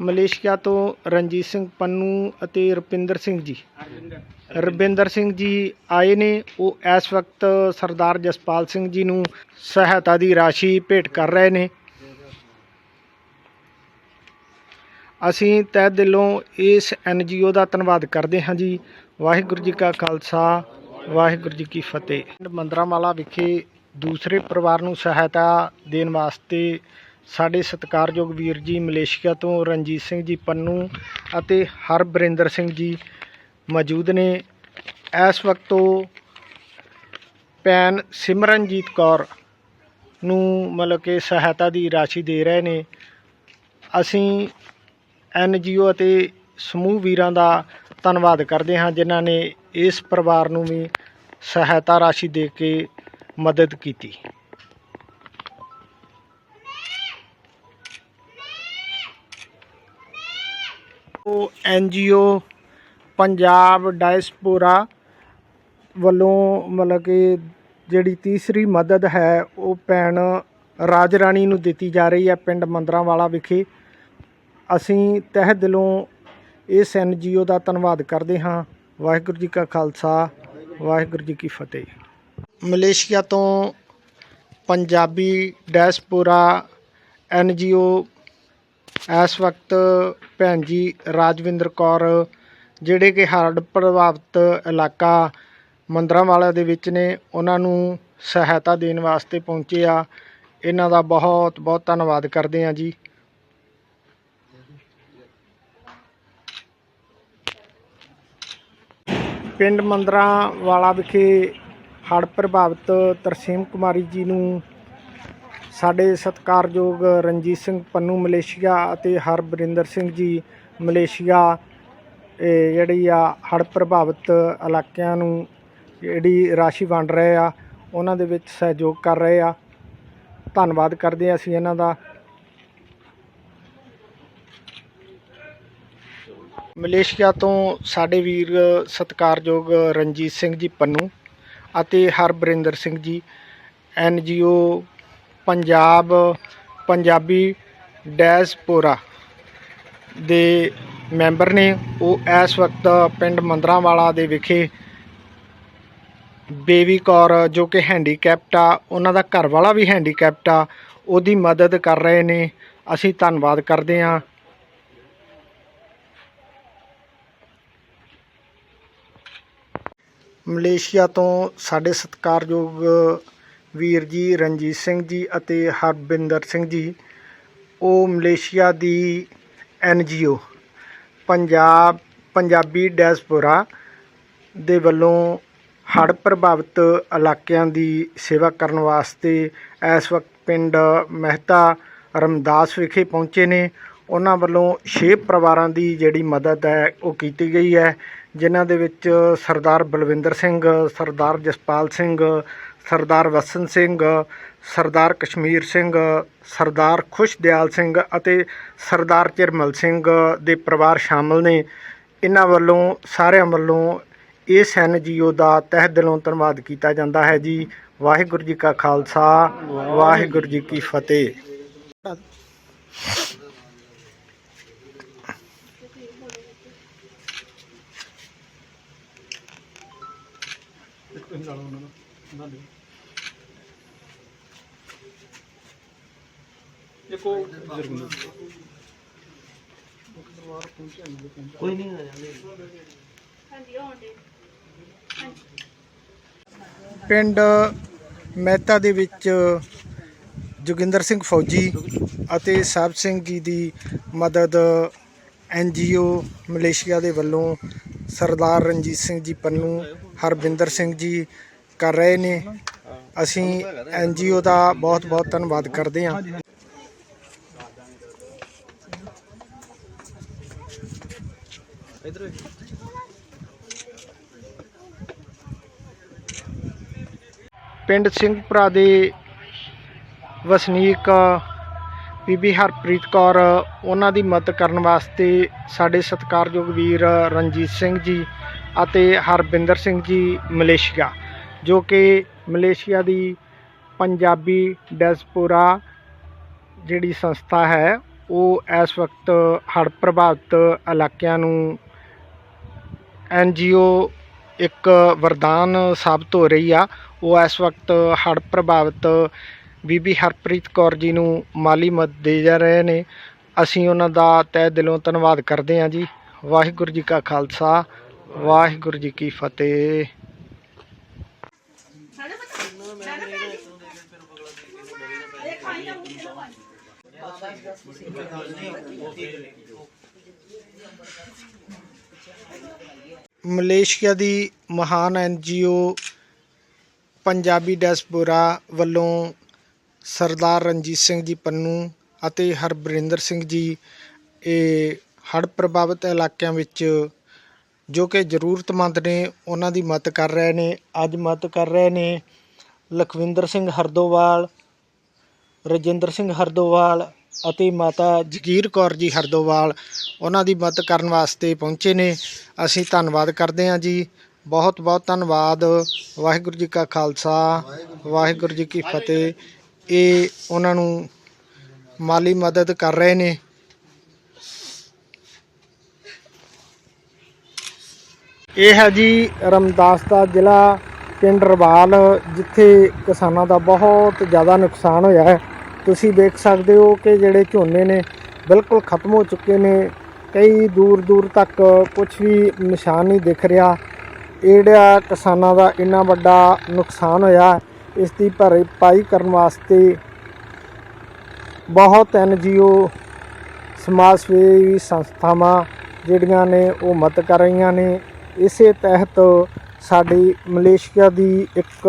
Malaysia ਤੋਂ ਰਣਜੀਤ ਸਿੰਘ ਪੰਨੂ ਅਤੇ ਰੁਪਿੰਦਰ ਸਿੰਘ ਜੀ। ਰਵਿੰਦਰ ਸਿੰਘ ਜੀ ਆਏ ਨੇ। ਉਹ ਇਸ ਵਕਤ ਸਰਦਾਰ ਜਸਪਾਲ ਸਿੰਘ ਜੀ ਨੂੰ ਸਹਾਇਤਾ ਦੀ ਰਾਸ਼ੀ ਭੇਟ ਕਰ ਰਹੇ ਨੇ। ਅਸੀਂ ਤਹਿ ਦਿਲੋਂ ਇਸ ਐਨ ਐਨਜੀਓ ਦਾ ਧੰਨਵਾਦ ਕਰਦੇ ਹਾਂ ਜੀ। ਵਾਹਿਗੁਰੂ ਜੀ ਕਾ ਖਾਲਸਾ, ਵਾਹਿਗੁਰੂ ਜੀ ਕੀ ਫਤਿਹ। ਪਿੰਡ ਮੰਦਰਾਂਵਾਲਾ ਵਿਖੇ ਦੂਸਰੇ ਪਰਿਵਾਰ ਨੂੰ ਸਹਾਇਤਾ ਦੇਣ ਵਾਸਤੇ ਸਾਡੇ ਸਤਿਕਾਰਯੋਗ ਵੀਰ ਜੀ ਮਲੇਸ਼ੀਆ ਤੋਂ ਰਣਜੀਤ ਸਿੰਘ ਜੀ ਪੰਨੂ ਅਤੇ ਹਰਬਰਿੰਦਰ ਸਿੰਘ ਜੀ ਮੌਜੂਦ ਨੇ। ਇਸ ਵਕਤ ਉਹ ਭੈਣ ਸਿਮਰਨਜੀਤ ਕੌਰ ਨੂੰ ਮਤਲਬ ਕਿ ਸਹਾਇਤਾ ਦੀ ਰਾਸ਼ੀ ਦੇ ਰਹੇ ਨੇ। ਅਸੀਂ ਐਨਜੀਓ ਅਤੇ ਸਮੂਹ ਵੀਰਾਂ ਦਾ ਧੰਨਵਾਦ ਕਰਦੇ ਹਾਂ, ਜਿਨ੍ਹਾਂ ਨੇ ਇਸ ਪਰਿਵਾਰ ਨੂੰ ਵੀ ਸਹਾਇਤਾ ਰਾਸ਼ੀ ਦੇ ਕੇ ਮਦਦ ਕੀਤੀ। ਉਹ ਐਨਜੀਓ ਪੰਜਾਬ ਡਾਇਸਪੋਰਾ ਵੱਲੋਂ ਮਤਲਬ ਕਿ ਜਿਹੜੀ ਤੀਸਰੀ ਮਦਦ ਹੈ, ਉਹ ਭੈਣ ਰਾਜ ਰਾਣੀ ਨੂੰ ਦਿੱਤੀ ਜਾ ਰਹੀ ਹੈ ਪਿੰਡ ਮੰਦਰਾਂਵਾਲਾ ਵਿਖੇ। ਅਸੀਂ ਤਹਿ ਦਿਲੋਂ ਇਸ ਐਨਜੀਓ ਦਾ ਧੰਨਵਾਦ ਕਰਦੇ ਹਾਂ। ਵਾਹਿਗੁਰੂ ਜੀ ਕਾ ਖਾਲਸਾ, ਵਾਹਿਗੁਰੂ ਜੀ ਕੀ ਫਤਿਹ। ਮਲੇਸ਼ੀਆ ਤੋਂ ਪੰਜਾਬੀ ਡੈਸਪੋਰਾ ਐਨਜੀਓ ਇਸ ਵਕਤ ਭੈਣ ਜੀ, ਰਾਜਵਿੰਦਰ ਕੌਰ, ਜਿਹੜੇ ਕਿ ਹੜ੍ਹ ਪ੍ਰਭਾਵਿਤ ਇਲਾਕਾ ਮੰਦਰਾਂ ਮੰਦਰਾਂਵਾਲਾ ਦੇ ਵਿੱਚ ਨੇ, ਉਹਨਾਂ ਨੂੰ ਸਹਾਇਤਾ ਦੇਣ ਵਾਸਤੇ ਪਹੁੰਚੇ ਆ। ਇਹਨਾਂ ਦਾ ਬਹੁਤ ਬਹੁਤ ਧੰਨਵਾਦ ਕਰਦੇ ਹਾਂ ਜੀ। ਪਿੰਡ ਮੰਦਰਾਂ ਵਾਲਾ ਵਿਖੇ ਹੜ੍ਹ ਪ੍ਰਭਾਵਿਤ ਤਰਸੀਮ ਕੁਮਾਰੀ ਜੀ ਨੂੰ ਸਾਡੇ ਸਤਿਕਾਰਯੋਗ ਰਣਜੀਤ ਸਿੰਘ ਪੰਨੂ ਮਲੇਸ਼ੀਆ ਅਤੇ ਹਰਬਰਿੰਦਰ ਸਿੰਘ ਜੀ ਮਲੇਸ਼ੀਆ, ਇਹ ਜਿਹੜੀ ਆ ਹੜ੍ਹ ਪ੍ਰਭਾਵਿਤ ਇਲਾਕਿਆਂ ਨੂੰ ਜਿਹੜੀ ਰਾਸ਼ੀ ਵੰਡ ਰਹੇ ਆ, ਉਹਨਾਂ ਦੇ ਵਿੱਚ ਸਹਿਯੋਗ ਕਰ ਰਹੇ ਆ। ਧੰਨਵਾਦ ਕਰਦੇ ਹਾਂ ਅਸੀਂ ਇਹਨਾਂ ਦਾ। ਮਲੇਸ਼ੀਆ ਤੋਂ ਸਾਡੇ ਵੀਰ ਸਤਿਕਾਰਯੋਗ ਰਣਜੀਤ ਸਿੰਘ ਜੀ ਪੰਨੂ ਅਤੇ ਹਰਬਰਿੰਦਰ ਸਿੰਘ ਜੀ, ਐੱਨ ਜੀ ਓ ਪੰਜਾਬ, ਪੰਜਾਬੀ ਡੈਸਪੋਰਾ ਦੇ ਮੈਂਬਰ ਨੇ। ਉਹ ਇਸ ਵਕਤ ਪਿੰਡ ਮੰਦਰਾਂਵਾਲਾ ਦੇ ਵਿਖੇ ਬੇਬੀ ਕੌਰ, ਜੋ ਕਿ ਹੈਂਡੀਕੈਪਟ ਆ, ਉਹਨਾਂ ਦਾ ਘਰ ਵਾਲਾ ਵੀ ਹੈਂਡੀਕੈਪਟ ਆ, ਉਹਦੀ ਮਦਦ ਕਰ ਰਹੇ ਨੇ। ਅਸੀਂ ਧੰਨਵਾਦ ਕਰਦੇ ਹਾਂ। ਮਲੇਸ਼ੀਆ ਤੋਂ ਸਾਡੇ ਸਤਿਕਾਰਯੋਗ ਵੀਰ ਜੀ, ਰਣਜੀਤ ਸਿੰਘ ਜੀ ਅਤੇ ਹਰਬਿੰਦਰ ਸਿੰਘ ਜੀ, ਉਹ ਮਲੇਸ਼ੀਆ ਦੀ ਐਨਜੀਓ, ਪੰਜਾਬ, ਪੰਜਾਬੀ ਡੈਸਪੋਰਾ ਦੇ ਵੱਲੋਂ ਹੜ੍ਹ ਪ੍ਰਭਾਵਿਤ ਇਲਾਕਿਆਂ ਦੀ ਸੇਵਾ ਕਰਨ ਵਾਸਤੇ ਇਸ ਵਕਤ ਪਿੰਡ ਮਹਿਤਾ ਰਮਦਾਸ ਵਿਖੇ ਪਹੁੰਚੇ ਨੇ। ਉਹਨਾਂ ਵੱਲੋਂ 6 ਪਰਿਵਾਰਾਂ ਦੀ ਜਿਹੜੀ ਮਦਦ ਹੈ, ਉਹ ਕੀਤੀ ਗਈ ਹੈ। ਜਿਨ੍ਹਾਂ ਦੇ ਵਿੱਚ ਸਰਦਾਰ ਬਲਵਿੰਦਰ ਸਿੰਘ, ਸਰਦਾਰ ਜਸਪਾਲ ਸਿੰਘ, ਸਰਦਾਰ ਵਸਨ ਸਿੰਘ, ਸਰਦਾਰ ਕਸ਼ਮੀਰ ਸਿੰਘ, ਸਰਦਾਰ ਖੁਸ਼ਦਿਆਲ ਸਿੰਘ ਅਤੇ ਸਰਦਾਰ ਚਿਰਮਲ ਸਿੰਘ ਦੇ ਪਰਿਵਾਰ ਸ਼ਾਮਲ ਨੇ। ਇਹਨਾਂ ਵੱਲੋਂ, ਸਾਰਿਆਂ ਵੱਲੋਂ ਇਸ ਐਨਜੀਓ ਦਾ ਤਹਿ ਦਿਲੋਂ ਧੰਨਵਾਦ ਕੀਤਾ ਜਾਂਦਾ ਹੈ ਜੀ। ਵਾਹਿਗੁਰੂ ਜੀ ਕਾ ਖਾਲਸਾ, ਵਾਹਿਗੁਰੂ ਜੀ ਕੀ ਫਤਿਹ। ਕੋਈ ਨਹੀਂ ਆ ਜਾਂਦੇ। ਪਿੰਡ ਮਹਿਤਾ ਦੇ ਵਿੱਚ ਜੋਗਿੰਦਰ ਸਿੰਘ ਫੌਜੀ ਅਤੇ ਸਾਹਿਬ ਸਿੰਘ ਜੀ ਦੀ ਮਦਦ ਐਨਜੀਓ ਮਲੇਸ਼ੀਆ ਦੇ ਵੱਲੋਂ ਸਰਦਾਰ ਰਣਜੀਤ ਸਿੰਘ ਜੀ ਪੰਨੂ, ਹਰਵਿੰਦਰ ਸਿੰਘ ਜੀ ਕਰ ਰਹੇ ਨੇ। ਅਸੀਂ ਐਨਜੀਓ ਦਾ ਬਹੁਤ ਬਹੁਤ ਧੰਨਵਾਦ ਕਰਦੇ ਹਾਂ। ਪਿੰਡ ਸਿੰਘਪੁਰਾ ਦੇ ਵਸਨੀਕ ਬੀਬੀ ਹਰਪ੍ਰੀਤ ਕੌਰ, ਉਹਨਾਂ ਦੀ ਮਦਦ ਕਰਨ ਵਾਸਤੇ ਸਾਡੇ ਸਤਿਕਾਰਯੋਗ ਵੀਰ ਰਣਜੀਤ ਸਿੰਘ ਜੀ ਅਤੇ ਹਰਬਿੰਦਰ ਸਿੰਘ ਜੀ ਮਲੇਸ਼ੀਆ, ਜੋ ਕਿ ਮਲੇਸ਼ੀਆ ਦੀ ਪੰਜਾਬੀ ਡੈਸਪੋਰਾ ਜਿਹੜੀ ਸੰਸਥਾ ਹੈ, ਉਹ ਇਸ ਵਕਤ ਹੜ੍ਹ ਪ੍ਰਭਾਵਿਤ ਇਲਾਕਿਆਂ ਨੂੰ ਐਨਜੀਓ ਇੱਕ ਵਰਦਾਨ ਸਾਬਤ ਹੋ ਰਹੀ ਆ। ਉਹ ਇਸ ਵਕਤ ਹੜ੍ਹ ਪ੍ਰਭਾਵਿਤ ਬੀਬੀ ਹਰਪ੍ਰੀਤ ਕੌਰ ਜੀ ਨੂੰ ਮਾਲੀ ਮਦਦ ਦੇ ਜਾ ਰਹੇ ਨੇ। ਅਸੀਂ ਉਹਨਾਂ ਦਾ ਤਹਿ ਦਿਲੋਂ ਧੰਨਵਾਦ ਕਰਦੇ ਹਾਂ ਜੀ। ਵਾਹਿਗੁਰੂ ਜੀ ਕਾ ਖਾਲਸਾ, ਵਾਹਿਗੁਰੂ ਜੀ ਕੀ ਫਤਿਹ। ਮਲੇਸ਼ੀਆ ਦੀ ਮਹਾਨ ਐਨਜੀਓ ਪੰਜਾਬੀ ਡੈਸਪੋਰਾ ਵੱਲੋਂ ਸਰਦਾਰ ਰਣਜੀਤ ਸਿੰਘ ਜੀ ਪੰਨੂ ਅਤੇ ਹਰਬਰਿੰਦਰ ਸਿੰਘ ਜੀ, ਇਹ ਹੜ੍ਹ ਪ੍ਰਭਾਵਿਤ ਇਲਾਕਿਆਂ ਵਿੱਚ ਜੋ ਕਿ ਜ਼ਰੂਰਤਮੰਦ ਨੇ, ਉਹਨਾਂ ਦੀ ਮਦਦ ਕਰ ਰਹੇ ਨੇ। ਅੱਜ ਮਦਦ ਕਰ ਰਹੇ ਨੇ ਲਖਵਿੰਦਰ ਸਿੰਘ ਹਰਦੋਵਾਲ, ਰਜਿੰਦਰ ਸਿੰਘ ਹਰਦੋਵਾਲ ਅਤੇ ਮਾਤਾ ਜਗੀਰ ਕੌਰ ਜੀ ਹਰਦੋਵਾਲ, ਉਹਨਾਂ ਦੀ ਮਦਦ ਕਰਨ ਵਾਸਤੇ ਪਹੁੰਚੇ ਨੇ। ਅਸੀਂ ਧੰਨਵਾਦ ਕਰਦੇ ਹਾਂ ਜੀ। ਬਹੁਤ ਬਹੁਤ ਧੰਨਵਾਦ। ਵਾਹਿਗੁਰੂ ਜੀ ਕਾ ਖਾਲਸਾ। ਵਾਹਿਗੁਰੂ ਜੀ ਕੀ ਫਤਿਹ। ਇਹ ਉਹਨਾਂ ਨੂੰ ਮਾਲੀ ਮਦਦ ਕਰ ਰਹੇ ਨੇ। ਇਹ ਹੈ ਜੀ ਰਮਦਾਸ ਦਾ ਜ਼ਿਲ੍ਹਾ ਪਿੰਡ ਰਵਾਲ, ਜਿੱਥੇ ਕਿਸਾਨਾਂ ਦਾ ਬਹੁਤ ਜ਼ਿਆਦਾ ਨੁਕਸਾਨ ਹੋਇਆ ਹੈ। ਤੁਸੀਂ ਦੇਖ ਸਕਦੇ ਹੋ ਕਿ ਜਿਹੜੇ ਝੋਨੇ ਨੇ ਬਿਲਕੁਲ ਖਤਮ ਹੋ ਚੁੱਕੇ ਨੇ। ਕਈ ਦੂਰ ਦੂਰ ਤੱਕ ਕੁਝ ਵੀ ਨਿਸ਼ਾਨ ਨਹੀਂ ਦਿਖ ਰਿਹਾ। ਇਹ ਕਿਸਾਨਾਂ ਦਾ ਇੰਨਾ ਵੱਡਾ ਨੁਕਸਾਨ ਹੋਇਆ ਇਸ ਦੀ ਭਰਪਾਈ ਕਰਨ ਵਾਸਤੇ ਬਹੁਤ ਐਨਜੀਓ ਸਮਾਜ ਸੇਵੀ ਸੰਸਥਾਵਾਂ ਜਿਹੜੀਆਂ ਨੇ ਉਹ ਮਦਦ ਕਰ ਰਹੀਆਂ ਨੇ। ਇਸੇ ਤਹਿਤ ਸਾਡੀ ਮਲੇਸ਼ੀਆ ਦੀ ਇੱਕ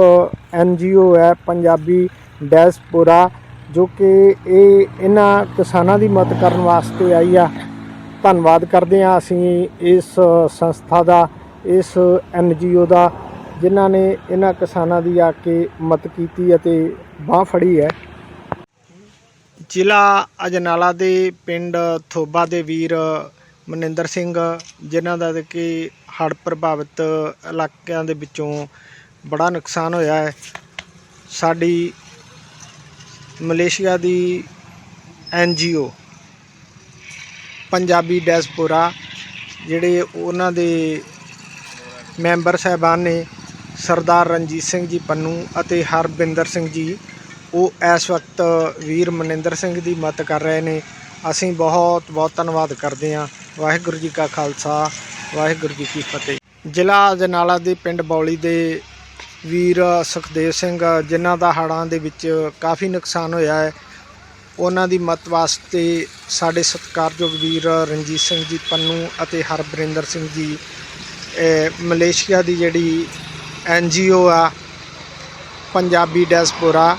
ਐਨਜੀਓ ਹੈ ਪੰਜਾਬੀ ਡੈਸਪੋਰਾ ਜੋ ਕਿ ਇਹ ਇਹਨਾਂ ਕਿਸਾਨਾਂ ਦੀ ਮਦਦ ਕਰਨ ਵਾਸਤੇ ਆਈ ਆ। ਧੰਨਵਾਦ ਕਰਦੇ ਹਾਂ ਅਸੀਂ ਇਸ ਸੰਸਥਾ ਦਾ, ਇਸ ਐਨਜੀਓ ਦਾ। ਜਿਨ੍ਹਾਂ ਨੇ ਇਹਨਾਂ ਕਿਸਾਨਾਂ ਦੀ ਆ ਕੇ ਮਦਦ ਕੀਤੀ ਅਤੇ ਬਾਹ ਫੜੀ ਹੈ। ਜ਼ਿਲ੍ਹਾ ਅਜਨਾਲਾ ਦੇ ਪਿੰਡ ਥੋਬਾ ਦੇ ਵੀਰ ਮਨਿੰਦਰ ਸਿੰਘ, ਜਿਨ੍ਹਾਂ ਦਾ ਕਿ ਹੜ੍ਹ ਪ੍ਰਭਾਵਿਤ ਇਲਾਕਿਆਂ ਦੇ ਵਿੱਚੋਂ ਬੜਾ ਨੁਕਸਾਨ ਹੋਇਆ ਹੈ। ਸਾਡੀ ਮਲੇਸ਼ੀਆ ਦੀ ਐੱਨ ਜੀ ਓ, ਪੰਜਾਬੀ ਡੈਸਪੋਰਾ, ਜਿਹੜੇ ਉਹਨਾਂ ਦੇ ਮੈਂਬਰ ਸਾਹਿਬਾਨ ਨੇ ਸਰਦਾਰ ਰਣਜੀਤ ਸਿੰਘ ਜੀ ਪੰਨੂ ਅਤੇ ਹਰਬਿੰਦਰ ਸਿੰਘ ਜੀ, ਉਹ ਇਸ ਵਕਤ ਵੀਰ ਮਨਿੰਦਰ ਸਿੰਘ ਦੀ ਮਦਦ ਕਰ ਰਹੇ ਨੇ। ਅਸੀਂ ਬਹੁਤ ਬਹੁਤ ਧੰਨਵਾਦ ਕਰਦੇ ਹਾਂ। ਵਾਹਿਗੁਰੂ ਜੀ ਕਾ ਖਾਲਸਾ, ਵਾਹਿਗੁਰੂ ਜੀ ਕੀ ਫਤਿਹ। ਜ਼ਿਲ੍ਹਾ ਅਜਨਾਲਾ ਦੇ ਪਿੰਡ ਬੌਲੀ ਦੇ ਵੀਰ ਸੁਖਦੇਵ ਸਿੰਘ, ਜਿਨ੍ਹਾਂ ਦਾ ਹੜ੍ਹਾਂ ਦੇ ਵਿੱਚ ਕਾਫੀ ਨੁਕਸਾਨ ਹੋਇਆ ਹੈ, ਉਹਨਾਂ ਦੀ ਮਦਦ ਵਾਸਤੇ ਸਾਡੇ ਸਤਿਕਾਰਯੋਗ ਵੀਰ ਰਣਜੀਤ ਸਿੰਘ ਜੀ ਪੰਨੂ ਅਤੇ ਹਰਬਰਿੰਦਰ ਸਿੰਘ ਜੀ ਮਲੇਸ਼ੀਆ ਦੀ ਜਿਹੜੀ ਐੱਨ ਜੀ ਓ ਆ, ਪੰਜਾਬੀ ਡੈਸਪੋਰਾ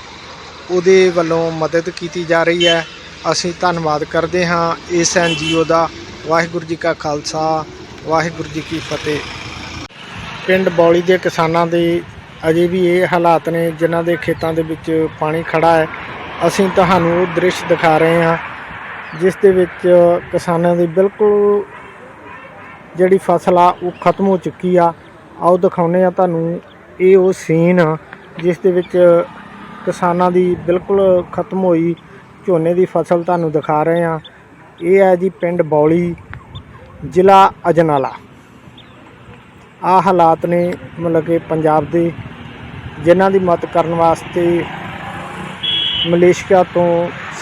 ਉਹਦੇ ਵੱਲੋਂ ਮਦਦ ਕੀਤੀ ਜਾ ਰਹੀ ਹੈ। ਅਸੀਂ ਧੰਨਵਾਦ ਕਰਦੇ ਹਾਂ ਇਸ ਐੱਨ ਜੀ ਓ ਦਾ। ਵਾਹਿਗੁਰੂ ਜੀ ਕਾ ਖਾਲਸਾ, ਵਾਹਿਗੁਰੂ ਜੀ ਕੀ ਫਤਿਹ। ਪਿੰਡ ਬੌਲੀ ਦੇ ਕਿਸਾਨਾਂ ਦੇ ਅਜੇ ਵੀ ਇਹ ਹਾਲਾਤ ਨੇ, ਜਿਨ੍ਹਾਂ ਦੇ ਖੇਤਾਂ ਦੇ ਵਿੱਚ ਪਾਣੀ ਖੜਾ ਹੈ। ਅਸੀਂ ਤੁਹਾਨੂੰ ਉਹ ਦ੍ਰਿਸ਼ ਦਿਖਾ ਰਹੇ ਹਾਂ, ਜਿਸ ਦੇ ਵਿੱਚ ਕਿਸਾਨਾਂ ਦੀ ਬਿਲਕੁਲ ਜਿਹੜੀ ਫਸਲ ਆ, ਉਹ ਖਤਮ ਹੋ ਚੁੱਕੀ ਆ। ਆਓ ਦਿਖਾਉਂਦੇ ਆ ਤੁਹਾਨੂੰ ਇਹ ਉਹ ਸੀਨ ਆ, ਜਿਸ ਦੇ ਵਿੱਚ ਕਿਸਾਨਾਂ ਦੀ ਬਿਲਕੁਲ ਖਤਮ ਹੋਈ ਝੋਨੇ ਦੀ ਫਸਲ ਤੁਹਾਨੂੰ ਦਿਖਾ ਰਹੇ ਆ ਇਹ ਹੈ ਜੀ ਪਿੰਡ ਬੌਲੀ, ਜ਼ਿਲ੍ਹਾ ਅਜਨਾਲਾ। ਆ ਹਾਲਾਤ ਨੇ ਮਤਲਬ ਕਿ ਪੰਜਾਬ ਦੇ ਜਿਨ੍ਹਾਂ ਦੀ ਮਦਦ ਕਰਨ ਵਾਸਤੇ ਮਲੇਸ਼ੀਆ ਤੋਂ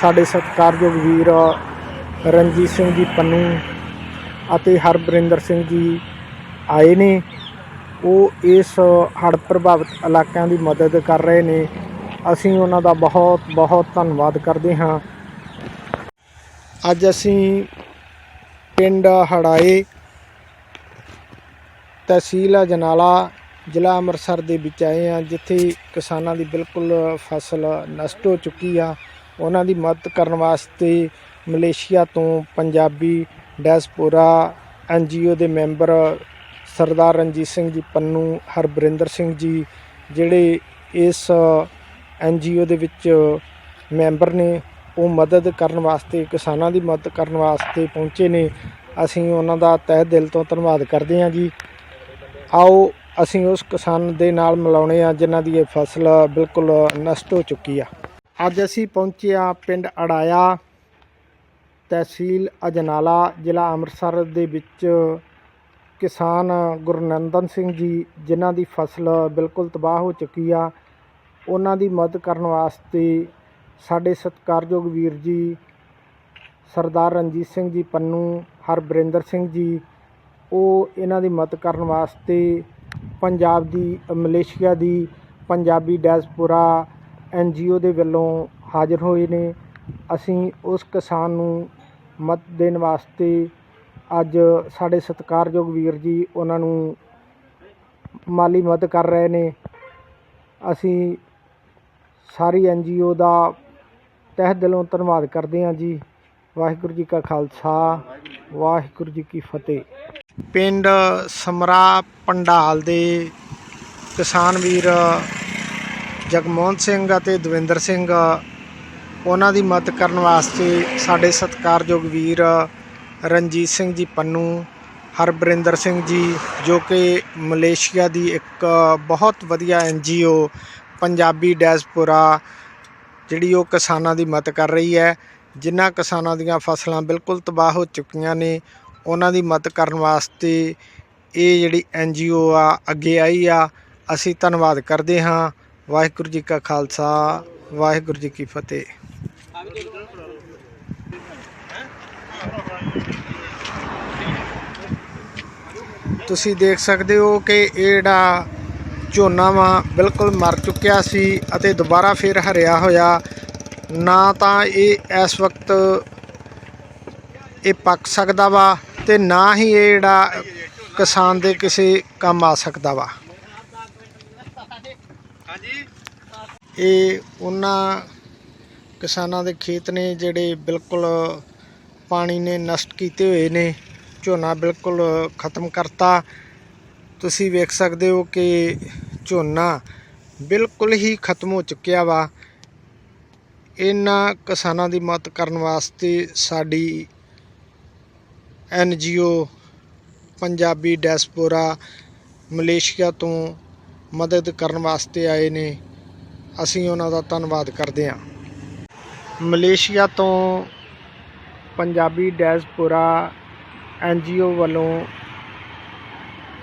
ਸਾਡੇ ਸਤਿਕਾਰਯੋਗ ਵੀਰ ਰਣਜੀਤ ਸਿੰਘ ਜੀ ਪੰਨੂ ਅਤੇ ਹਰਬਰਿੰਦਰ ਸਿੰਘ ਜੀ ਆਏ ਨੇ। ਉਹ ਇਸ ਹੜ੍ਹ ਪ੍ਰਭਾਵਿਤ ਇਲਾਕਿਆਂ ਦੀ ਮਦਦ ਕਰ ਰਹੇ ਨੇ। ਅਸੀਂ ਉਹਨਾਂ ਦਾ ਬਹੁਤ ਬਹੁਤ ਧੰਨਵਾਦ ਕਰਦੇ ਹਾਂ। ਅੱਜ ਅਸੀਂ ਪਿੰਡ ਹੜਾਏ, ਤਹਿਸੀਲ ਅਜਨਾਲਾ, ਜ਼ਿਲ੍ਹਾ ਅੰਮ੍ਰਿਤਸਰ ਦੇ ਵਿੱਚ ਆਏ ਆ ਜਿੱਥੇ ਕਿਸਾਨਾਂ ਦੀ ਬਿਲਕੁਲ ਫਸਲ ਨਸ਼ਟ ਹੋ ਚੁੱਕੀ ਆ। ਉਹਨਾਂ ਦੀ ਮਦਦ ਕਰਨ ਵਾਸਤੇ ਮਲੇਸ਼ੀਆ ਤੋਂ ਪੰਜਾਬੀ ਡੈਸਪੋਰਾ ਐਨਜੀਓ ਦੇ ਮੈਂਬਰ ਸਰਦਾਰ ਰਣਜੀਤ ਸਿੰਘ ਜੀ ਪੰਨੂ, ਹਰਬਰਿੰਦਰ ਸਿੰਘ ਜੀ, ਜਿਹੜੇ ਇਸ ਐਨਜੀਓ ਦੇ ਵਿੱਚ ਮੈਂਬਰ ਨੇ, ਉਹ ਮਦਦ ਕਰਨ ਵਾਸਤੇ, ਕਿਸਾਨਾਂ ਦੀ ਮਦਦ ਕਰਨ ਵਾਸਤੇ ਪਹੁੰਚੇ ਨੇ। ਅਸੀਂ ਉਹਨਾਂ ਦਾ ਤਹਿ ਦਿਲ ਤੋਂ ਧੰਨਵਾਦ ਕਰਦੇ ਹਾਂ ਜੀ। ਆਓ, ਅਸੀਂ ਉਸ ਕਿਸਾਨ ਦੇ ਨਾਲ ਮਿਲਾਉਣੇ ਆ ਜਿਨ੍ਹਾਂ ਦੀ ਇਹ ਫਸਲ ਬਿਲਕੁਲ ਨਸ਼ਟ ਹੋ ਚੁੱਕੀ ਆ। ਅੱਜ ਅਸੀਂ ਪਹੁੰਚੇ ਆ ਪਿੰਡ ਅੜਾਇਆ ਤਹਿਸੀਲ ਅਜਨਾਲਾ, ਜ਼ਿਲ੍ਹਾ ਅੰਮ੍ਰਿਤਸਰ ਦੇ ਵਿੱਚ ਕਿਸਾਨ ਗੁਰਨੰਦਨ ਸਿੰਘ ਜੀ, ਜਿਨ੍ਹਾਂ ਦੀ ਫਸਲ ਬਿਲਕੁਲ ਤਬਾਹ ਹੋ ਚੁੱਕੀ ਆ, ਉਹਨਾਂ ਦੀ ਮਦਦ ਕਰਨ ਵਾਸਤੇ ਸਾਡੇ ਸਤਿਕਾਰਯੋਗ ਵੀਰ ਜੀ, ਸਰਦਾਰ ਰਣਜੀਤ ਸਿੰਘ ਜੀ ਪੰਨੂ, ਹਰਬਰਿੰਦਰ ਸਿੰਘ ਜੀ, ਉਹ ਇਹਨਾਂ ਦੀ ਮਦਦ ਕਰਨ ਵਾਸਤੇ ਪੰਜਾਬ ਦੀ, ਮਲੇਸ਼ੀਆ ਦੀ, ਪੰਜਾਬੀ ਡੈਸਪੋਰਾ ਐਨਜੀਓ ਦੇ ਵੱਲੋਂ ਹਾਜ਼ਰ ਹੋਏ ਨੇ। ਅਸੀਂ ਉਸ ਕਿਸਾਨ ਨੂੰ ਮਦਦ ਦੇਣ ਵਾਸਤੇ ਅੱਜ ਸਾਡੇ ਸਤਿਕਾਰਯੋਗ ਵੀਰ ਜੀ, ਉਹਨਾਂ ਨੂੰ ਮਾਲੀ ਮਦਦ ਕਰ ਰਹੇ ਨੇ। ਅਸੀਂ ਸਾਰੀ ਐੱਨ ਜੀ ਓ ਦਾ ਤਹਿ ਦਿਲੋਂ ਧੰਨਵਾਦ ਕਰਦੇ ਹਾਂ ਜੀ। ਵਾਹਿਗੁਰੂ ਜੀ ਕਾ ਖਾਲਸਾ, ਵਾਹਿਗੁਰੂ ਜੀ ਕੀ ਫਤਿਹ। ਪਿੰਡ ਸਮਰਾ ਪੰਡਾਲ ਦੇ ਕਿਸਾਨ ਵੀਰ ਜਗਮੋਹਨ ਸਿੰਘ ਅਤੇ ਦਵਿੰਦਰ ਸਿੰਘ, ਉਹਨਾਂ ਦੀ ਮਦਦ ਕਰਨ ਵਾਸਤੇ ਸਾਡੇ ਸਤਿਕਾਰਯੋਗ ਵੀਰ ਰਣਜੀਤ ਸਿੰਘ ਜੀ ਪੰਨੂ, ਹਰਬਰਿੰਦਰ ਸਿੰਘ ਜੀ, ਜੋ ਕਿ ਮਲੇਸ਼ੀਆ ਦੀ ਇੱਕ ਬਹੁਤ ਵਧੀਆ ਐਨਜੀਓ ਪੰਜਾਬੀ ਡੈਸਪੋਰਾ, ਜਿਹੜੀ ਉਹ ਕਿਸਾਨਾਂ ਦੀ ਮਦਦ ਕਰ ਰਹੀ ਹੈ। ਜਿਨ੍ਹਾਂ ਕਿਸਾਨਾਂ ਦੀਆਂ ਫਸਲਾਂ ਬਿਲਕੁਲ ਤਬਾਹ ਹੋ ਚੁੱਕੀਆਂ ਨੇ, ਉਹਨਾਂ ਦੀ ਮਦਦ ਕਰਨ ਵਾਸਤੇ ਇਹ ਜਿਹੜੀ ਐਨਜੀਓ ਆ, ਅੱਗੇ ਆਈ ਆ। ਅਸੀਂ ਧੰਨਵਾਦ ਕਰਦੇ ਹਾਂ। ਵਾਹਿਗੁਰੂ ਜੀ ਕਾ ਖਾਲਸਾ, ਵਾਹਿਗੁਰੂ ਜੀ ਕੀ ਫਤਿਹ। ਤੁਸੀਂ ਦੇਖ ਸਕਦੇ ਹੋ ਕਿ ਇਹ ਜਿਹੜਾ ਝੋਨਾ ਵਾ ਬਿਲਕੁਲ ਮਰ ਚੁੱਕਿਆ ਸੀ ਅਤੇ ਦੁਬਾਰਾ ਫਿਰ ਹਰਿਆ ਹੋਇਆ। ਨਾ ਤਾਂ ਇਹ ਇਸ ਵਕਤ ਇਹ ਪੱਕ ਸਕਦਾ ਵਾ ਤੇ ਨਾ ਹੀ ਇਹ ਜਿਹੜਾ ਕਿਸਾਨ ਦੇ ਕਿਸੇ ਕੰਮ ਆ ਸਕਦਾ ਵਾ। ਇਹ ਉਹਨਾਂ ਕਿਸਾਨਾਂ ਦੇ ਖੇਤ ਨੇ ਜਿਹੜੇ ਬਿਲਕੁਲ ਪਾਣੀ ਨੇ ਨਸ਼ਟ ਕੀਤੇ ਹੋਏ ਨੇ। ਝੋਨਾ ਬਿਲਕੁਲ ਖਤਮ ਕਰਤਾ। ਤੁਸੀਂ ਵੇਖ ਸਕਦੇ ਹੋ ਕਿ ਝੋਨਾ ਬਿਲਕੁਲ ਹੀ ਖਤਮ ਹੋ ਚੁੱਕਿਆ ਵਾ। ਇਹਨਾਂ ਕਿਸਾਨਾਂ ਦੀ ਮਦਦ ਕਰਨ ਵਾਸਤੇ ਸਾਡੀ ਐਨ ਓ ਪੰਜਾਬੀ ਡੈਸਪੋਰਾ ਮਲੇਸ਼ੀਆ ਤੋਂ ਮਦਦ ਕਰਨ ਵਾਸਤੇ ਆਏ ਨੇ। ਅਸੀਂ ਉਹਨਾਂ ਦਾ ਧੰਨਵਾਦ ਕਰਦੇ ਹਾਂ। ਮਲੇਸ਼ੀਆ ਤੋਂ ਪੰਜਾਬੀ ਡੈਸਪੋਰਾ ਐਨ ਓ ਵੱਲੋਂ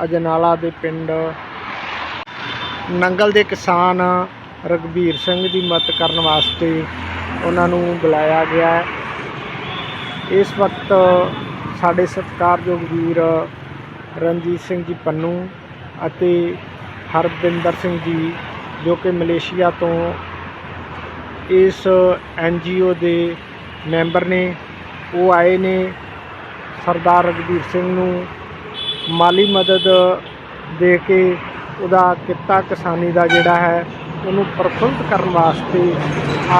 ਅਜਨਾਲਾ ਦੇ ਪਿੰਡ ਨੰਗਲ ਦੇ ਕਿਸਾਨ ਰਗਵੀਰ ਸਿੰਘ ਦੀ ਮਦਦ ਕਰਨ ਵਾਸਤੇ ਉਹਨਾਂ ਨੂੰ ਬੁਲਾਇਆ ਗਿਆ ਹੈ। ਇਸ ਵਕਤ ਸਾਡੇ ਸਤਿਕਾਰਯੋਗ ਵੀਰ ਰਣਜੀਤ ਸਿੰਘ ਜੀ ਪੰਨੂ ਅਤੇ ਹਰਬਿੰਦਰ ਸਿੰਘ ਜੀ, ਜੋ ਕਿ ਮਲੇਸ਼ੀਆ ਤੋਂ ਇਸ ਐੱਨ ਜੀ ਓ ਦੇ ਮੈਂਬਰ ਨੇ, ਉਹ ਆਏ ਨੇ। ਸਰਦਾਰ ਰਗਵੀਰ ਸਿੰਘ ਨੂੰ ਮਾਲੀ ਮਦਦ ਦੇ ਕੇ ਉਹਦਾ ਕਿੱਤਾ ਕਿਸਾਨੀ ਦਾ ਜਿਹੜਾ ਹੈ, ਉਹਨੂੰ ਪ੍ਰਫੁੱਲਤ ਕਰਨ ਵਾਸਤੇ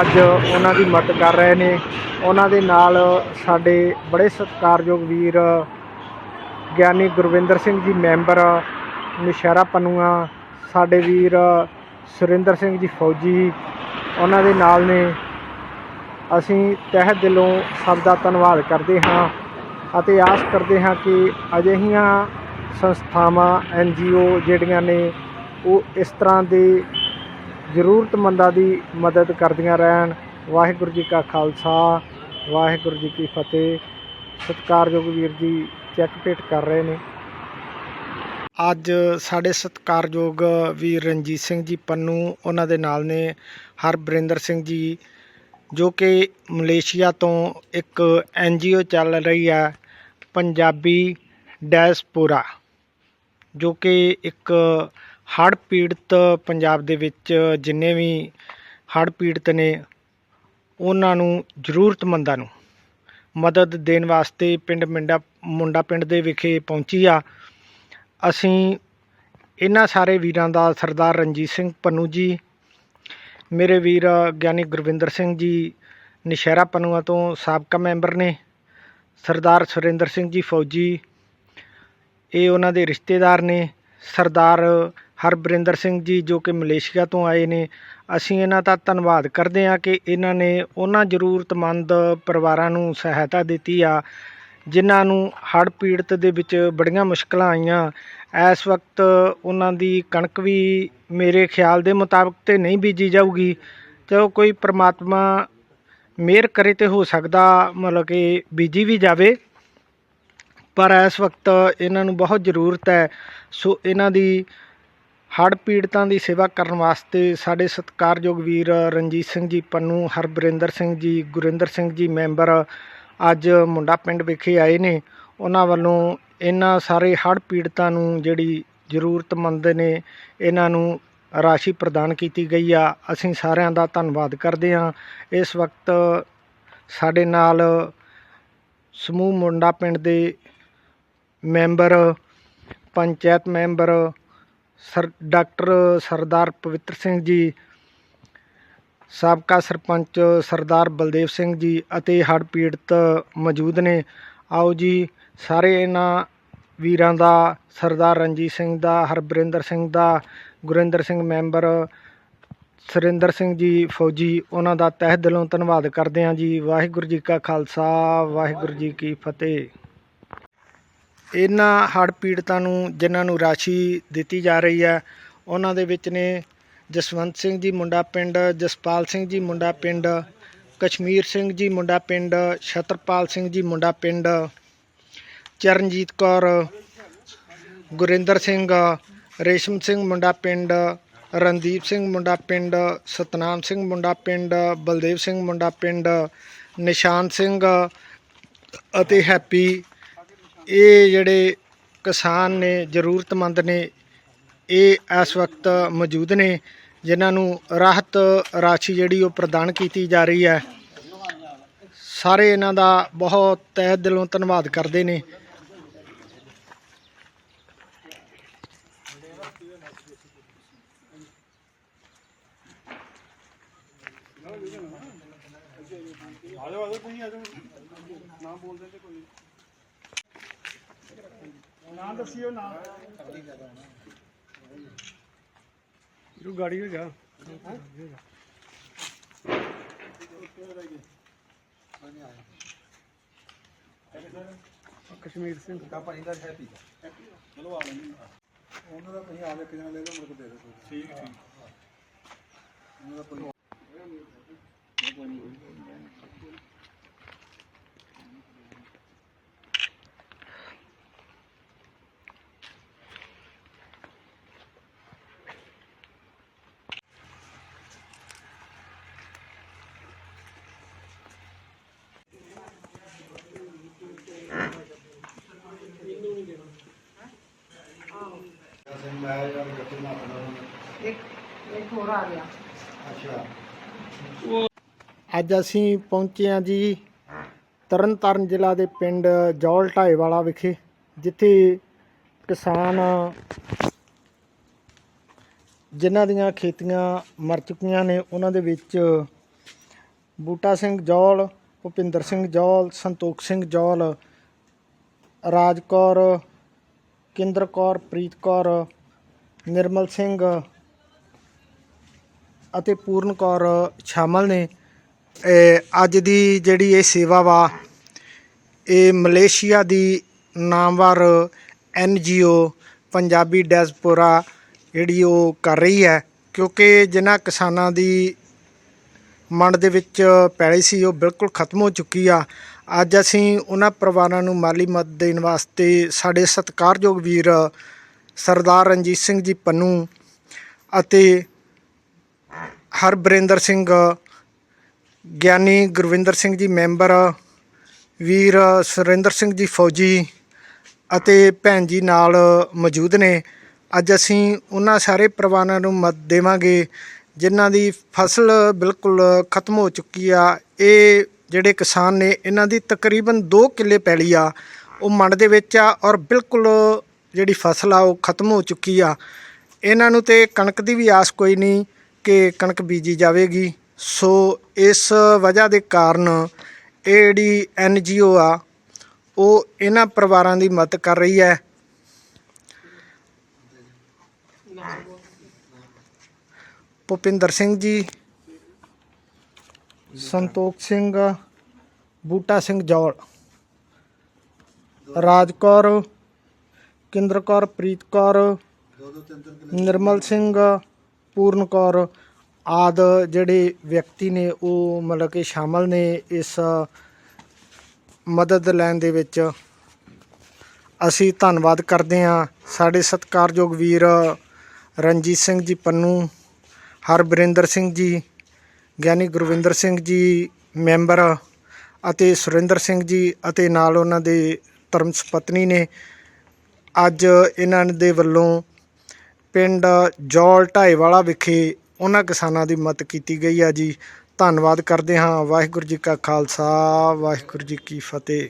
ਅੱਜ ਉਹਨਾਂ ਦੀ ਮਦਦ ਕਰ ਰਹੇ ਨੇ। ਉਹਨਾਂ ਦੇ ਨਾਲ ਸਾਡੇ ਬੜੇ ਸਤਿਕਾਰਯੋਗ ਵੀਰ ਗਿਆਨੀ ਗੁਰਵਿੰਦਰ ਸਿੰਘ ਜੀ ਮੈਂਬਰ, ਨਸ਼ਹਿਰਾ ਪਨੂਆ, ਸਾਡੇ ਵੀਰ ਸੁਰਿੰਦਰ ਸਿੰਘ ਜੀ ਫੌਜੀ, ਉਹਨਾਂ ਦੇ ਨਾਲ ਨੇ। ਅਸੀਂ ਤਹਿ ਦਿਲੋਂ ਸਭ ਦਾ ਧੰਨਵਾਦ ਕਰਦੇ ਹਾਂ। ਅਤੇ ਆਸ ਕਰਦੇ ਹਾਂ ਕਿ ਅਜਿਹੀਆਂ ਸੰਸਥਾਵਾਂ, ਐਨ ਜਿਹੜੀਆਂ ਨੇ, ਉਹ ਇਸ ਤਰ੍ਹਾਂ ਦੇ ਜ਼ਰੂਰਤਮੰਦਾਂ ਦੀ ਮਦਦ ਕਰਦੀਆਂ ਰਹਿਣ। ਵਾਹਿਗੁਰੂ ਜੀ ਕਾ ਖਾਲਸਾ, ਵਾਹਿਗੁਰੂ ਜੀ ਕੀ ਫਤਿਹ। ਸਤਿਕਾਰਯੋਗ ਵੀਰ ਜੀ, ਚੈੱਕ ਭੇਟ ਕਰ ਰਹੇ ਨੇ। ਅੱਜ ਸਾਡੇ ਸਤਿਕਾਰਯੋਗ ਵੀਰ ਰਣਜੀਤ ਸਿੰਘ ਜੀ ਪੰਨੂ, ਉਹਨਾਂ ਦੇ ਨਾਲ ਨੇ ਹਰਬਰਿੰਦਰ ਸਿੰਘ ਜੀ, ਜੋ ਕਿ ਮਲੇਸ਼ੀਆ ਤੋਂ ਇੱਕ ਐਨਜੀਓ ਚੱਲ ਰਹੀ ਹੈ। ਪੰਜਾਬੀ ਡੈਸਪੋਰਾ ਜੋ ਕਿ ਇੱਕ ਹੜ੍ਹ ਪੀੜਤ ਪੰਜਾਬ ਦੇ ਵਿੱਚ ਜਿੰਨੇ ਵੀ ਹੜ੍ਹ ਪੀੜਤ ਨੇ, ਉਹਨਾਂ ਨੂੰ ਜ਼ਰੂਰਤਮੰਦਾਂ ਨੂੰ ਮਦਦ ਦੇਣ ਵਾਸਤੇ ਪਿੰਡ ਮਿੰਡਾ, ਮੁੰਡਾ ਪਿੰਡ ਦੇ ਵਿਖੇ ਪਹੁੰਚੀ ਆ। ਅਸੀਂ ਇਹਨਾਂ ਸਾਰੇ ਵੀਰਾਂ ਦਾ ਸਰਦਾਰ ਰਣਜੀਤ ਸਿੰਘ ਪੰਨੂ ਜੀ, ਮੇਰੇ ਵੀਰ ਗਿਆਨੀ ਗੁਰਵਿੰਦਰ ਸਿੰਘ ਜੀ, ਨਸ਼ਹਿਰਾ ਪਨੂਆ ਤੋਂ ਸਾਬਕਾ ਮੈਂਬਰ ਨੇ ਸਰਦਾਰ ਸੁਰਿੰਦਰ ਸਿੰਘ ਜੀ ਫੌਜੀ, ਇਹ ਉਹਨਾਂ ਦੇ ਰਿਸ਼ਤੇਦਾਰ ਨੇ, ਸਰਦਾਰ ਹਰਬਰਿੰਦਰ ਸਿੰਘ ਜੀ ਜੋ ਕਿ ਮਲੇਸ਼ੀਆ ਤੋਂ ਆਏ ਨੇ, ਅਸੀਂ ਇਹਨਾਂ ਦਾ ਧੰਨਵਾਦ ਕਰਦੇ ਹਾਂ ਕਿ ਇਹਨਾਂ ਨੇ ਉਹਨਾਂ ਜ਼ਰੂਰਤਮੰਦ ਪਰਿਵਾਰਾਂ ਨੂੰ ਸਹਾਇਤਾ ਦਿੱਤੀ ਆ, ਜਿਨ੍ਹਾਂ ਨੂੰ ਹੜ੍ਹ ਪੀੜਤ ਦੇ ਵਿੱਚ ਬੜੀਆਂ ਮੁਸ਼ਕਲਾਂ ਆਈਆਂ। ਇਸ ਵਕਤ ਉਹਨਾਂ ਦੀ ਕਣਕ ਵੀ ਮੇਰੇ ਖਿਆਲ ਦੇ ਮੁਤਾਬਕ ਤੇ ਨਹੀਂ ਬੀਜੀ ਜਾਊਗੀ, ਤੇ ਉਹ ਕੋਈ ਪ੍ਰਮਾਤਮਾ ਮਿਹਰ ਕਰੇ ਤੇ ਹੋ ਸਕਦਾ, ਮਤਲਬ ਕਿ ਬੀਜੀ ਵੀ ਜਾਵੇ। ਪਰ ਇਸ ਵਕਤ ਇਹਨਾਂ ਨੂੰ ਬਹੁਤ ਜ਼ਰੂਰਤ ਹੈ। ਸੋ ਇਹਨਾਂ ਦੀ ਹੜ੍ਹ ਪੀੜਤਾਂ ਦੀ ਸੇਵਾ ਕਰਨ ਵਾਸਤੇ ਸਾਡੇ ਸਤਿਕਾਰਯੋਗ ਵੀਰ ਰਣਜੀਤ ਸਿੰਘ ਜੀ, ਪੰਨੂ, ਹਰਬਰਿੰਦਰ ਸਿੰਘ ਜੀ, ਗੁਰਿੰਦਰ ਸਿੰਘ ਜੀ ਮੈਂਬਰ ਅੱਜ ਮੁੰਡਾ ਪਿੰਡ ਵਿਖੇ ਆਏ ਨੇ। ਉਹਨਾਂ ਵੱਲੋਂ ਇਹਨਾਂ ਸਾਰੇ ਹੜ੍ਹ ਪੀੜਤਾਂ ਨੂੰ ਜਿਹੜੀ ਜ਼ਰੂਰਤਮੰਦ ਨੇ, ਇਹਨਾਂ ਨੂੰ ਰਾਸ਼ੀ ਪ੍ਰਦਾਨ ਕੀਤੀ ਗਈ ਆ। ਅਸੀਂ ਸਾਰਿਆਂ ਦਾ ਧੰਨਵਾਦ ਕਰਦੇ ਹਾਂ। ਇਸ ਵਕਤ ਸਾਡੇ ਨਾਲ ਸਮੂਹ ਮੁੰਡਾ ਪਿੰਡ ਦੇ member, panchayat member sir, doctor Sardar Pavittar Singh ji, ਸਾਬਕਾ ਸਰਪੰਚ ਸਰਦਾਰ ਬਲਦੇਵ ਸਿੰਘ ਜੀ ਅਤੇ ਹੜ੍ਹ ਪੀੜਤ ਮੌਜੂਦ ਨੇ। ਆਓ ਜੀ, ਸਾਰੇ ਇਹਨਾਂ ਵੀਰਾਂ ਦਾ, ਸਰਦਾਰ ਰਣਜੀਤ ਸਿੰਘ ਦਾ, ਹਰਬਰਿੰਦਰ ਸਿੰਘ ਦਾ ਗੁਰਿੰਦਰ ਸਿੰਘ ਮੈਂਬਰ, ਸੁਰਿੰਦਰ ਸਿੰਘ ਜੀ ਫੌਜੀ, ਉਹਨਾਂ ਦਾ ਤਹਿ ਦਿਲੋਂ ਧੰਨਵਾਦ ਕਰਦੇ ਹਾਂ ਜੀ। ਵਾਹਿਗੁਰੂ ਜੀ ਕਾ ਖਾਲਸਾ, ਵਾਹਿਗੁਰੂ ਜੀ ਕੀ ਫਤਿਹ। ਇਹਨਾਂ ਹੜ੍ਹ ਪੀੜਤਾਂ ਨੂੰ, ਜਿਨ੍ਹਾਂ ਨੂੰ ਰਾਸ਼ੀ ਦਿੱਤੀ ਜਾ ਰਹੀ ਹੈ, ਉਹਨਾਂ ਦੇ ਵਿੱਚ ਨੇ ਜਸਵੰਤ ਸਿੰਘ ਜੀ ਮੁੰਡਾ ਪਿੰਡ, ਜਸਪਾਲ ਸਿੰਘ ਜੀ ਮੁੰਡਾ ਪਿੰਡ, ਕਸ਼ਮੀਰ ਸਿੰਘ ਜੀ ਮੁੰਡਾ ਪਿੰਡ, ਛਤਰਪਾਲ ਸਿੰਘ ਜੀ ਮੁੰਡਾ ਪਿੰਡ, ਚਰਨਜੀਤ ਕੌਰ, ਗੁਰਿੰਦਰ ਸਿੰਘ ਰੇਸ਼ਮ ਸਿੰਘ ਮੁੰਡਾ ਪਿੰਡ, ਰਣਦੀਪ ਸਿੰਘ ਮੁੰਡਾ ਪਿੰਡ, ਸਤਨਾਮ ਸਿੰਘ ਮੁੰਡਾ ਪਿੰਡ, ਬਲਦੇਵ ਸਿੰਘ ਮੁੰਡਾ ਪਿੰਡ, ਨਿਸ਼ਾਨ ਸਿੰਘ ਅਤੇ ਹੈਪੀ। ਇਹ ਜਿਹੜੇ ਕਿਸਾਨ ਨੇ, ਜ਼ਰੂਰਤਮੰਦ ਨੇ, ਇਹ ਇਸ ਵਕਤ ਮੌਜੂਦ ਨੇ, ਜਿਨ੍ਹਾਂ ਨੂੰ ਰਾਹਤ ਰਾਸ਼ੀ ਜਿਹੜੀ ਉਹ ਪ੍ਰਦਾਨ ਕੀਤੀ ਜਾ ਰਹੀ ਹੈ। ਸਾਰੇ ਇਹਨਾਂ ਦਾ ਬਹੁਤ ਤਹਿ ਦਿਲੋਂ ਧੰਨਵਾਦ ਕਰਦੇ ਨੇ। ਨਾਮ ਦੱਸਿਓ ਨਾਮ ਇਹ ਗਾੜੀ ਹੋ ਜਾ। ਕਸ਼ਮੀਰ ਸਿੰਘ। ਕਾ ਪਾਣੀ ਦਾ ਹੈਪੀ ਉਹਨਾਂ ਦਾ ਤੁਸੀਂ ਆਵੇ ਕਿਹਨਾਂ ਲੈ ਲਓ ਮੇਰੇ ਕੋਲ ਦੇ ਦਿਓ ਠੀਕ ਠੀਕ। ਉਹਨਾਂ ਦਾ ਕੋਈ ਅੱਜ ਅਸੀਂ ਪਹੁੰਚੇ ਹਾਂ ਜੀ ਤਰਨਤਾਰਨ ਜ਼ਿਲ੍ਹਾ ਦੇ ਪਿੰਡ ਜੌਲ ਢਾਏਵਾਲਾ ਵਿਖੇ ਜਿੱਥੇ ਕਿਸਾਨ ਜਿਨ੍ਹਾਂ ਦੀਆਂ ਖੇਤੀਆਂ ਮਰ ਚੁੱਕੀਆਂ ਨੇ ਉਹਨਾਂ ਦੇ ਵਿੱਚ ਬੂਟਾ ਸਿੰਘ ਜੌਲ ਭੁਪਿੰਦਰ ਸਿੰਘ ਜੌਲ ਸੰਤੋਖ ਸਿੰਘ ਜੌਲ ਰਾਜ ਕੌਰ ਕਿੰਦਰ ਕੌਰ ਪ੍ਰੀਤ ਕੌਰ ਨਿਰਮਲ ਸਿੰਘ ਅਤੇ ਪੂਰਨ ਕੌਰ ਸ਼ਾਮਲ ਨੇ। ਅੱਜ ਦੀ ਜਿਹੜੀ ਇਹ ਸੇਵਾ ਵਾ, ਇਹ ਮਲੇਸ਼ੀਆ ਦੀ ਨਾਮਵਰ ਓ ਪੰਜਾਬੀ ਡੈਸਪੋਰਾ ਜਿਹੜੀ ਉਹ ਕਰ ਰਹੀ ਹੈ, ਕਿਉਂਕਿ ਜਿਨ੍ਹਾਂ ਕਿਸਾਨਾਂ ਦੀ ਮਨ ਦੇ ਵਿੱਚ ਪੈਲੀ ਸੀ, ਉਹ ਬਿਲਕੁਲ ਖਤਮ ਹੋ ਚੁੱਕੀ ਆ। ਅੱਜ ਅਸੀਂ ਉਹਨਾਂ ਪਰਿਵਾਰਾਂ ਨੂੰ ਮਾਲੀ ਮਦਦ ਦੇਣ ਵਾਸਤੇ ਸਾਡੇ ਸਤਿਕਾਰਯੋਗ ਵੀਰ ਸਰਦਾਰ ਰਣਜੀਤ ਸਿੰਘ ਜੀ ਪੰਨੂ ਅਤੇ ਹਰਬਰਿੰਦਰ ਸਿੰਘ, ਗਿਆਨੀ ਗੁਰਵਿੰਦਰ ਸਿੰਘ ਜੀ ਮੈਂਬਰ, ਵੀਰ ਸੁਰਿੰਦਰ ਸਿੰਘ ਜੀ ਫੌਜੀ ਅਤੇ ਭੈਣ ਜੀ ਨਾਲ ਮੌਜੂਦ ਨੇ। ਅੱਜ ਅਸੀਂ ਉਹਨਾਂ ਸਾਰੇ ਪਰਿਵਾਰਾਂ ਨੂੰ ਮਦਦ ਦੇਵਾਂਗੇ, ਜਿਨ੍ਹਾਂ ਦੀ ਫਸਲ ਬਿਲਕੁਲ ਖਤਮ ਹੋ ਚੁੱਕੀ ਆ। ਇਹ ਜਿਹੜੇ ਕਿਸਾਨ ਨੇ, ਇਹਨਾਂ ਦੀ ਤਕਰੀਬਨ 2 ਕਿੱਲੇ ਪੈਲੀ ਆ, ਉਹ ਮੰਡ ਦੇ ਵਿੱਚ ਆ ਔਰ ਬਿਲਕੁਲ ਜਿਹੜੀ ਫਸਲ ਆ, ਉਹ ਖਤਮ ਹੋ ਚੁੱਕੀ ਆ। ਇਹਨਾਂ ਨੂੰ ਤੇ ਕਣਕ ਦੀ ਵੀ ਆਸ ਕੋਈ ਨਹੀਂ ਕਿ ਕਣਕ ਬੀਜੀ ਜਾਵੇਗੀ। ਸੋ ਇਸ ਵਜ੍ਹਾ ਦੇ ਕਾਰਨ ਇਹ ਜਿਹੜੀ ਐਨ ਜੀ ਓ ਆ, ਉਹ ਇਹਨਾਂ ਪਰਿਵਾਰਾਂ ਦੀ ਮਦਦ ਕਰ ਰਹੀ ਹੈ। ਭੁਪਿੰਦਰ ਸਿੰਘ ਜੀ, ਸੰਤੋਖ ਸਿੰਘ, ਬੂਟਾ ਸਿੰਘ ਜੌਲ, ਰਾਜ ਕੌਰ, ਕਿੰਦਰ ਕੌਰ, ਪ੍ਰੀਤ ਕੌਰ, ਨਿਰਮਲ ਸਿੰਘ ਪੂਰਨ ਕੌਰ ਆਦ ਜਿਹੜੇ ਵਿਅਕਤੀ ਨੇ, ਉਹ ਮਤਲਬ ਕਿ ਸ਼ਾਮਲ ਨੇ ਇਸ ਮਦਦ ਲੈਣ ਦੇ ਵਿੱਚ। ਅਸੀਂ ਧੰਨਵਾਦ ਕਰਦੇ ਹਾਂ ਸਾਡੇ ਸਤਿਕਾਰਯੋਗ ਵੀਰ ਰਣਜੀਤ ਸਿੰਘ ਜੀ ਪੰਨੂ, ਹਰਬਰਿੰਦਰ ਸਿੰਘ ਜੀ, ਗਿਆਨੀ ਗੁਰਵਿੰਦਰ ਸਿੰਘ ਜੀ ਮੈਂਬਰ ਅਤੇ ਸੁਰਿੰਦਰ ਸਿੰਘ ਜੀ ਅਤੇ ਨਾਲ ਉਹਨਾਂ ਦੇ ਧਰਮ ਸੁਪਤਨੀ ਨੇ। ਅੱਜ ਇਹਨਾਂ ਦੇ ਵੱਲੋਂ ਪਿੰਡ ਜੌਲ ਢਾਈਵਾਲਾ ਵਿਖੇ ਉਹਨਾਂ ਕਿਸਾਨਾਂ ਦੀ ਮਦਦ ਕੀਤੀ ਗਈ ਆ ਜੀ। ਧੰਨਵਾਦ ਕਰਦੇ ਹਾਂ। ਵਾਹਿਗੁਰੂ ਜੀ ਕਾ ਖਾਲਸਾ। ਵਾਹਿਗੁਰੂ ਜੀ ਕੀ ਫਤਿਹ।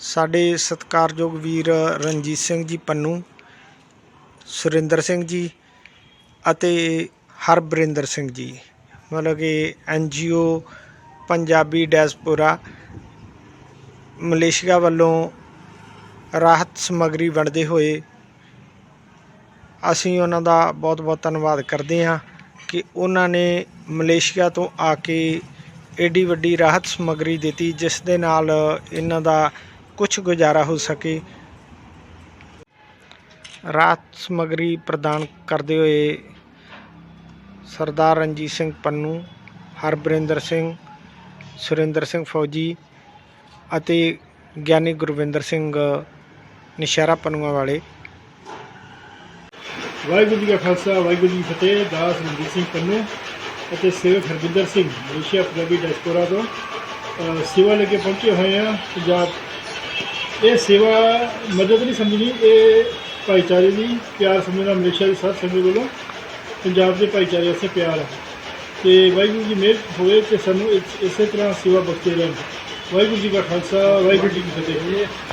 ਸਾਡੇ ਸਤਿਕਾਰਯੋਗ ਵੀਰ ਰਣਜੀਤ ਸਿੰਘ ਜੀ ਪੰਨੂ, ਸੁਰਿੰਦਰ ਸਿੰਘ ਜੀ ਅਤੇ ਹਰਬਰਿੰਦਰ ਸਿੰਘ ਜੀ। ਮਤਲਬ ਕਿ ਐਨਜੀਓ ਪੰਜਾਬੀ ਡੈਸਪੋਰਾ ਮਲੇਸ਼ੀਆ ਵੱਲੋਂ ਰਾਹਤ ਸਮੱਗਰੀ ਵੰਡਦੇ ਹੋਏ ਅਸੀਂ ਉਹਨਾਂ ਦਾ ਬਹੁਤ ਬਹੁਤ ਧੰਨਵਾਦ ਕਰਦੇ ਹਾਂ ਕਿ ਉਹਨਾਂ ਨੇ ਮਲੇਸ਼ੀਆ ਤੋਂ ਆ ਕੇ ਏਡੀ ਵੱਡੀ ਰਾਹਤ ਸਮੱਗਰੀ ਦਿੱਤੀ, ਜਿਸ ਦੇ ਨਾਲ ਇਹਨਾਂ ਦਾ ਕੁਝ ਗੁਜ਼ਾਰਾ ਹੋ ਸਕੇ। ਰਾਹਤ ਸਮੱਗਰੀ ਪ੍ਰਦਾਨ ਕਰਦੇ ਹੋਏ ਸਰਦਾਰ ਰਣਜੀਤ ਸਿੰਘ ਪੰਨੂ, ਹਰਬਰਿੰਦਰ ਸਿੰਘ, ਸੁਰਿੰਦਰ ਸਿੰਘ ਫੌਜੀ ਅਤੇ ਗਿਆਨੀ ਗੁਰਵਿੰਦਰ ਸਿੰਘ ਨਿਸ਼ਾਰਾ ਪੰਨੂਆਂ ਵਾਲੇ ਵਾਹਿਗੁਰੂ ਜੀ ਕਾ ਖਾਲਸਾ, ਵਾਹਿਗੁਰੂ ਜੀ ਫਤਿਹ, ਦਾਸ ਰਣਜੀਤ ਸਿੰਘ ਪੰਨੂ ਅਤੇ ਸੇਵਕ ਹਰਜਿੰਦਰ ਸਿੰਘ, ਮਲੇਸ਼ੀਆ ਪੰਜਾਬੀ ਡਾਇਸਪੋਰਾ ਤੋਂ। ਸੇਵਾ ਲੈ ਕੇ ਪਹੁੰਚੇ ਹੋਏ ਆ ਪੰਜਾਬ। ਇਹ ਸੇਵਾ ਮਦਦ ਨਹੀਂ ਸਮਝਣੀ, ਇਹ ਭਾਈਚਾਰੇ ਦੀ ਪਿਆਰ ਸਮਝਣਾ ਮਲੇਸ਼ੀਆ ਦੀ ਸਾਧ ਸੰਗਤ ਵੱਲੋਂ। ਪੰਜਾਬ ਦੇ ਭਾਈਚਾਰੇ ਵਾਸਤੇ ਪਿਆਰ ਹੈ। ਤੇ ਵਾਹਿਗੁਰੂ ਜੀ ਮਿਹਰ ਹੋਵੇ ਕਿ ਸਾਨੂੰ ਇਸੇ ਤਰ੍ਹਾਂ ਸੇਵਾ ਬਖਸ਼ੇ ਰਹਿਣ। ਵਾਹਿਗੁਰੂ ਜੀ ਕਾ ਖਾਲਸਾ, ਵਾਹਿਗੁਰੂ ਜੀ ਕੀ ਫਤਿਹ।